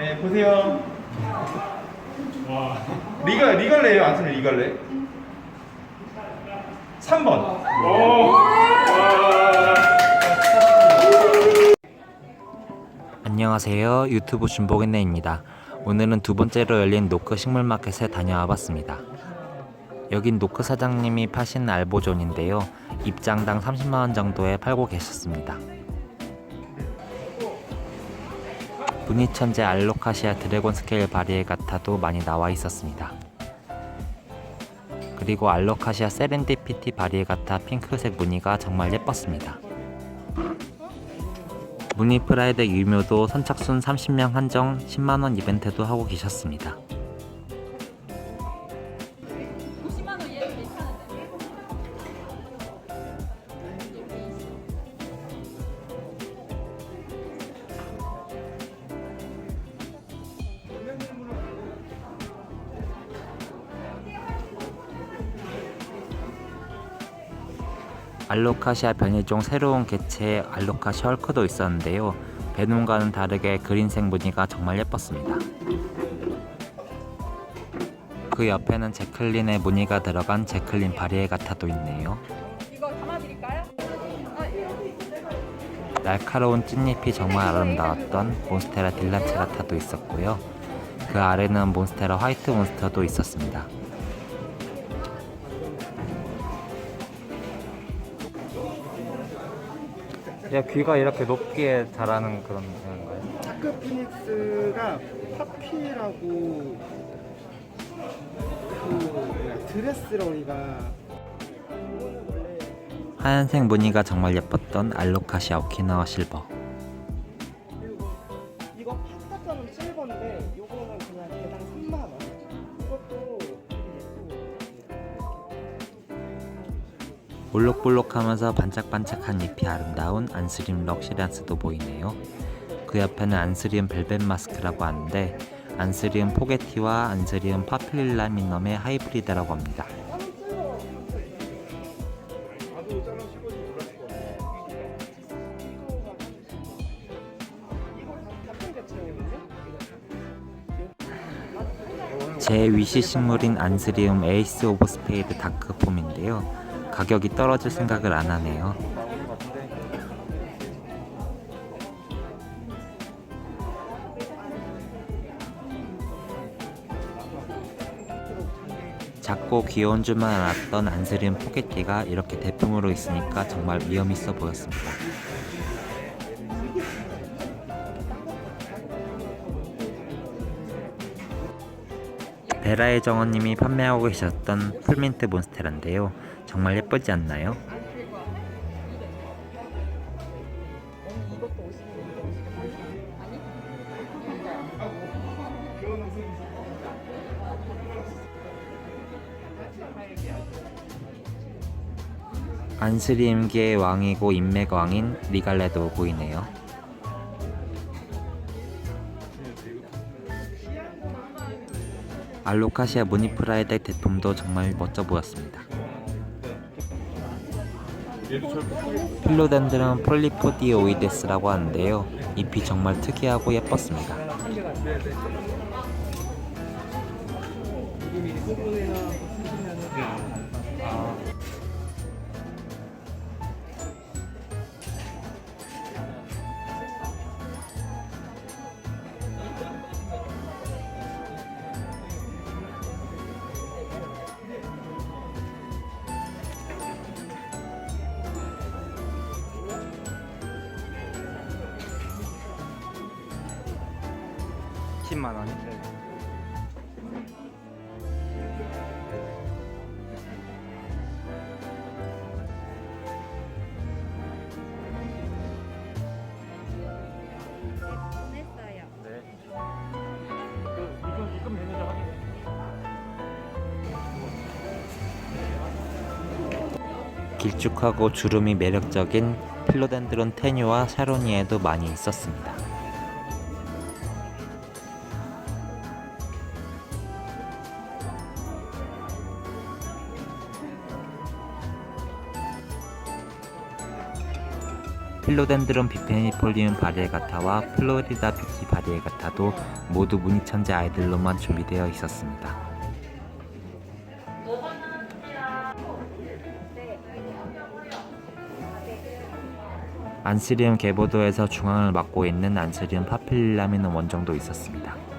네, 보세요. 리갈, 리갈레예요, 안토니 리갈레. 3번. 안녕하세요. 유튜브 준복인네입니다. 오늘은 두 번째로 열린 노크 식물 마켓에 다녀와 봤습니다. 여긴 노크 사장님이 파신 알보존인데요. 입장당 30만원 정도에 팔고 계셨습니다. 무늬천재 알로카시아 드래곤 스케일 바리에가타도 많이 나와 있었습니다. 그리고 알로카시아 세렌디피티 바리에가타 핑크색 무늬가 정말 예뻤습니다. 무늬 프라이드 유묘도 선착순 30명 한정 10만원 이벤트도 하고 계셨습니다. 알로카시아 변이종 새로운 개체의 알로카시 헐크도 있었는데요. 베놈과는 다르게 그린색 무늬가 정말 예뻤습니다. 그 옆에는 제클린의 무늬가 들어간 제클린 바리에 가타도 있네요. 이거 담아드릴까요? 아, 예. 날카로운 찐잎이 정말 아름다웠던 몬스테라 딜라체라타도 있었고요. 그 아래는 몬스테라 화이트 몬스터도 있었습니다. 야 귀가 이렇게 높게 자라는 그런 건가요? 자크 피닉스가 파피라고 그 뭐야, 드레스러리가 하얀색 무늬가 정말 예뻤던 알로카시아 오키나와 실버. 그리고 이거 파스타처럼 실버인데 요거는 그냥 대당 3만 원. 이것도 볼록볼록하면서 반짝반짝한 잎이 아름다운 안스림 럭시리안스도 보이네요. 그 옆에는 안스리움 벨벳 마스크라고 하는데 안스리움 포게티와 안스리움 파필라미넘의 하이브리드라고 합니다. 제 위시 식물인 안스리움 에이스 오브 스페이드 다크폼인데요. 가격이 떨어질 생각을 안 하네요. 작고 귀여운 줄만 알았던 안스리움 포켓티가 이렇게 대품으로 있으니까 정말 위험 있어 보였습니다. 베라의 정원님이 판매하고 계셨던 풀민트 몬스테라인데요. 정말 예쁘지 않나요? 안스리임계의 왕이고 인맥 왕인 리갈레도 보이네요. 알로카시아 무니프라이드 대품도 정말 멋져 보였습니다. 필로덴드는 폴리포디오이데스라고 하는데요. 잎이 정말 특이하고 예뻤습니다. (10만 원인데) 보냈어요. 길쭉하고 주름이 매력적인 필로덴드론 테뉴와 샤로니에도 많이 있었습니다. 필로덴드론 비페니폴리움 바리에가타와 플로리다 뷰티 바리에가타도 모두 무늬천재 아이들로만 준비되어 있었습니다. 안스리움 계보도에서 중앙을 맡고 있는 안스리움 파필릴라미는 원정도 있었습니다.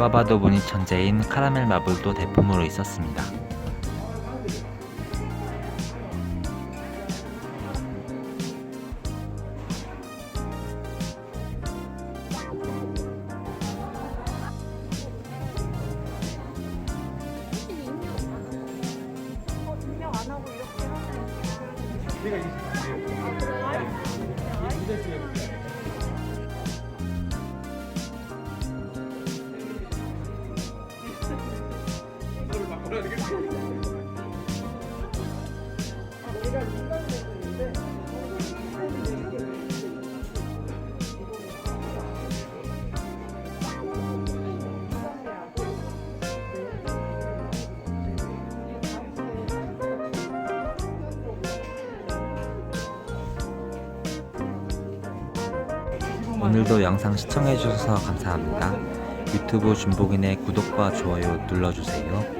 누가 봐도 무늬천재인 카라멜 마블도 대품으로 있었습니다. 얘가 이게 얘가 인간 모습인데 오늘도 영상 시청해주셔서 감사합니다. 유튜브 준복인의 구독과 좋아요 눌러주세요.